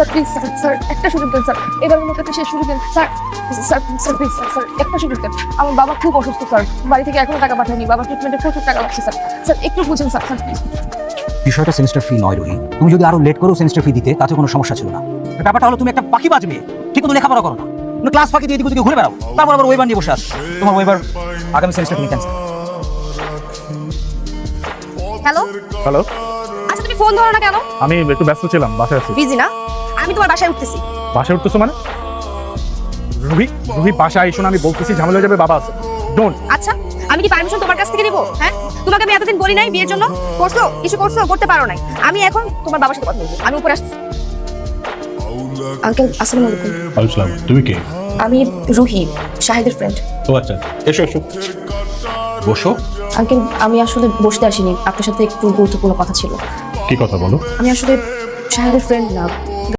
Sir please sir sir একটা সুযোগ দেন স্যার এবারের মতো একটা শেষ সুযোগ দেন sir sir sir please sir sir একটা সুযোগ দেন। আমার বাবা খুব অসুস্থ স্যার বাড়ি থেকে এখনও টাকা পাঠায়নি বাবার ট্রিটমেন্টে প্রচুর টাকা লাগছে স্যার স্যার একটু বুঝুন স্যার স্যার প্লিজ বিষয়টা সেমিস্টার ফি নয় রোহি। তুমি যদি আরও লেট করো সেমিস্টার ফি দিতে তাতে কোনো সমস্যা ছিল না। ব্যাপারটা হলো তুমি একটা পাখি বাজবে ঠিক মতো লেখাপড়া করো না। তুমি ক্লাস ফাঁকি দিয়ে এদিক ওদিকে ঘুরে বেড়াও। তারপর আবার ওয়েবার নিয়ে বসে আস তোমার ওয়েবার আগামী সেমিস্টার তুমি ক্যান্সেল হ্যালো হ্যালো ফোন ধরো না কেন? আমি একটু ব্যস্ত ছিলাম বাসায় আছি। বিজি না? আমি তোমার বাসায় উঠতেছি। বাসায় উঠতেছো মানে? রুহি রুহি বাসায় এসো না আমি বলতেছি ঝামেলা হয়ে যাবে বাবা আছে। ডোন্ট আচ্ছা আমি কি পারমিশন তোমার কাছ থেকে নিবো? হ্যাঁ? তোমাকে আমি এতদিন বলি নাই বিয়ের জন্য? করছ? কিছু করছ? করতে পারো নাই। আমি এখন তোমার বাবার সাথে কথা বলব। আমি উপরে আসছি আঙ্কেল আসসালামু আলাইকুম। আসলাম তুমি কে? আমি রুহি শাহিদের ফ্রেন্ড ও আচ্ছা। এসো এসো। বসো। আঙ্কেল আমি আসলে বসতে আসিনি। আপনার সাথে একটু গুরুত্বপূর্ণ কথা ছিল। কি কথা বলো? আমি আসলে শাহিদের ফ্রেন্ড না।